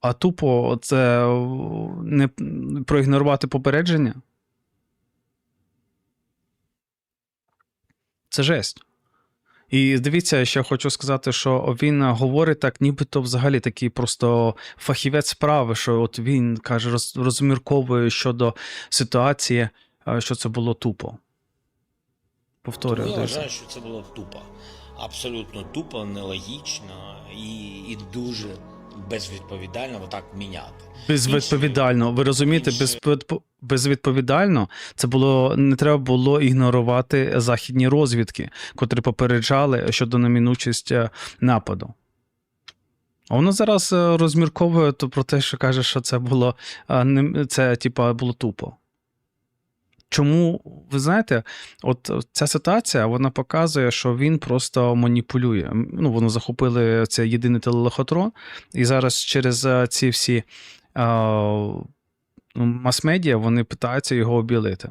А тупо це не проігнорувати попередження. Це жесть. І дивіться, ще хочу сказати, що він говорить так, нібито взагалі такий просто фахівець справи, що от він каже, роз, розмірковує щодо ситуації, е, що це було тупо. Повторюю. Я вважаю, що це було тупо. Абсолютно тупо, нелогічно і, і дуже безвідповідально отак міняти. Безвідповідально. Ви розумієте, інші- безвідповідально це було не треба було ігнорувати західні розвідки, котрі попереджали щодо неминучості е, нападу. А воно зараз е, розмірковує то про те, що каже, що це було е, не- це, типа, було тупо. Чому, ви знаєте, от ця ситуація вона показує, що він просто маніпулює. Ну, воно захопили це єдиний телелохотрон, і зараз через е, ці всі мас-медіа вони питаються його обілити.